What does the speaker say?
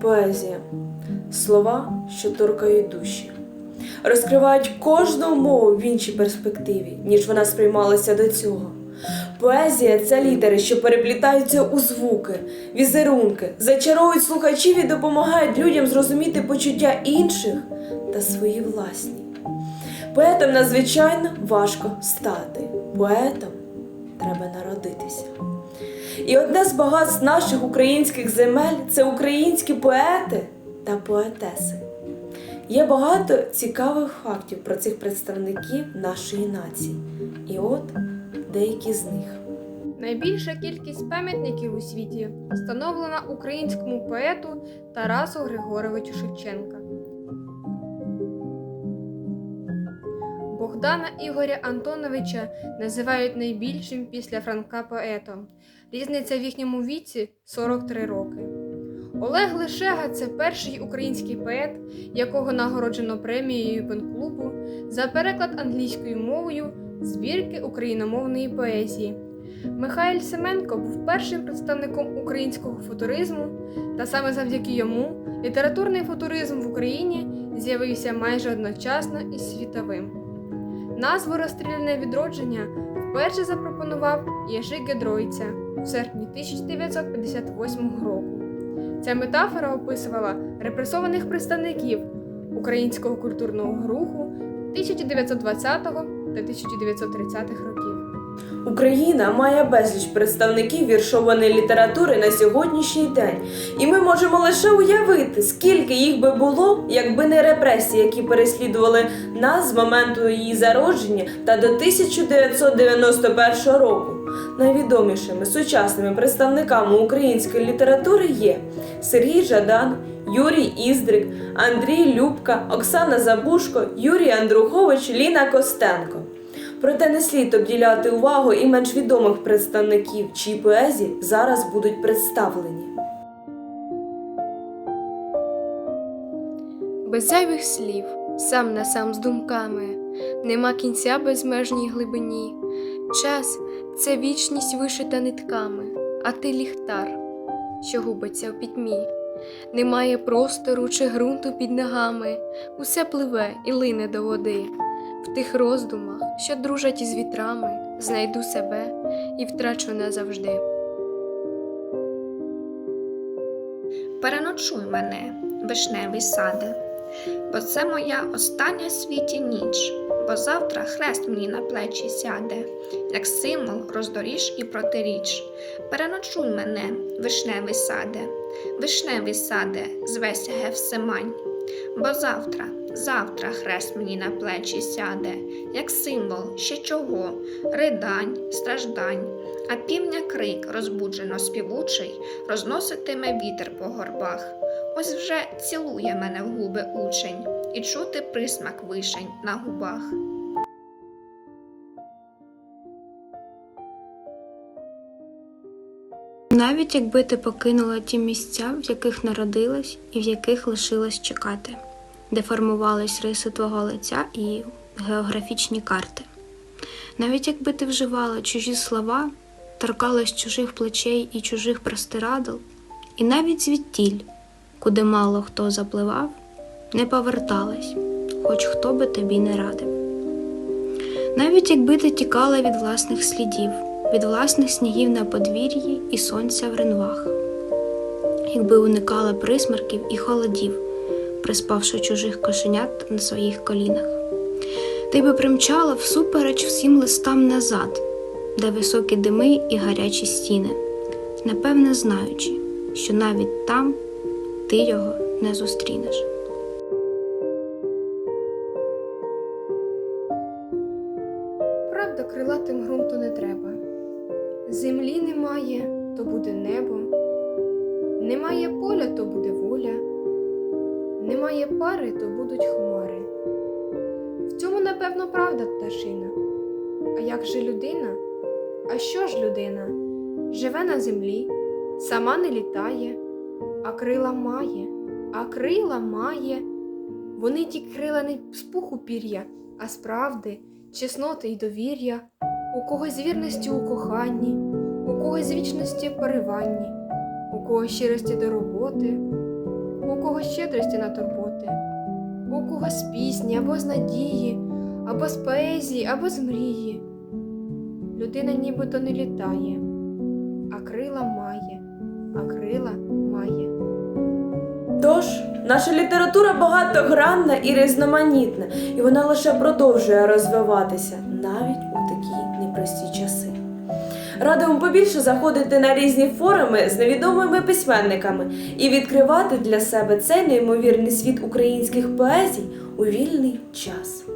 Поезія слова, що торкають душі, розкривають кожну мову в іншій перспективі, ніж вона сприймалася до цього. Поезія це літери, що переплітаються у звуки, візерунки, зачаровують слухачів і допомагають людям зрозуміти почуття інших та свої власні. Поетом надзвичайно важко стати. Поетом треба народитися. І одне з багатств наших українських земель це українські поети та поетеси. Є багато цікавих фактів про цих представників нашої нації. І от деякі з них. Найбільша кількість пам'ятників у світі встановлена українському поету Тарасу Григоровичу Шевченка. Богдана Ігоря Антоновича називають найбільшим після Франка поетом. Різниця в їхньому віці 43 роки. Олег Лишега це перший український поет, якого нагороджено премією пенклубу за переклад англійською мовою збірки україномовної поезії. Михайль Семенко був першим представником українського футуризму, та саме завдяки йому літературний футуризм в Україні з'явився майже одночасно із світовим. Назву розстріляне відродження вперше запропонував Єжи Гедройця в серпні 1958 року. Ця метафора описувала репресованих представників українського культурного руху 1920 та 1930-х років. Україна має безліч представників віршованої літератури на сьогоднішній день, і ми можемо лише уявити, скільки їх би було, якби не репресії, які переслідували нас з моменту її зародження та до 1991 року. Найвідомішими сучасними представниками української літератури є Сергій Жадан, Юрій Іздрик, Андрій Любка, Оксана Забушко, Юрій Андрухович, Ліна Костенко. Проте не слід обділяти увагу і менш відомих представників, чиї поезії зараз будуть представлені. Без зайвих слів, сам на сам з думками, нема кінця безмежній глибині. Час це вічність вишита нитками, а ти ліхтар, що губиться в пітьмі. Немає простору чи ґрунту під ногами, усе пливе і лине до води. Тих роздумах, що дружать із вітрами, знайду себе і втрачу назавжди. Переночуй мене, вишневий саде, бо це моя остання світі ніч, бо завтра хрест мені на плечі сяде, як символ роздоріж і протиріч. Переночуй мене, вишневий саде, вишневий саде, звеся Гевсимань, бо завтра, завтра хрест мені на плечі сяде, як символ ще чого, ридань, страждань. А півня крик, розбуджено співучий, розноситиме вітер по горбах. Ось вже цілує мене в губи учень, і чути присмак вишень на губах. Навіть якби ти покинула ті місця, в яких народилась і в яких лишилась чекати, де формувались риси твого лиця і географічні карти. Навіть якби ти вживала чужі слова, торкалась чужих плечей і чужих простирадл, і навіть звідтіль, куди мало хто запливав, не поверталась, хоч хто би тобі не радив. Навіть якби ти тікала від власних слідів, від власних снігів на подвір'ї і сонця в ринвах, якби уникала присмерків і холодів, приспавши чужих кошенят на своїх колінах, ти би примчала всупереч всім листам назад, де високі дими і гарячі стіни, напевне знаючи, що навіть там ти його не зустрінеш. Правда, крилатим ґрунту не треба. Землі немає, то буде небо. Немає поля, то буде воля. Немає пари, то будуть хмари. В цьому, напевно, правда пташина. А як же людина? А що ж людина? Живе на землі, сама не літає, а крила має, а крила має. Вони ті крила не з пуху пір'я, а справди, чесноти й довір'я, у когось вірності у коханні, у когось вічності в пориванні, у когось щирості до роботи, когось щедрості на турботи, у когось з пісні або з надії, або з поезії, або з мрії. Людина нібито не літає, а крила має, а крила має. Тож, наша література багатогранна і різноманітна, і вона лише продовжує розвиватися навіть у такі непрості часи. Радимо побільше заходити на різні форуми з невідомими письменниками і відкривати для себе цей неймовірний світ українських поезій у вільний час.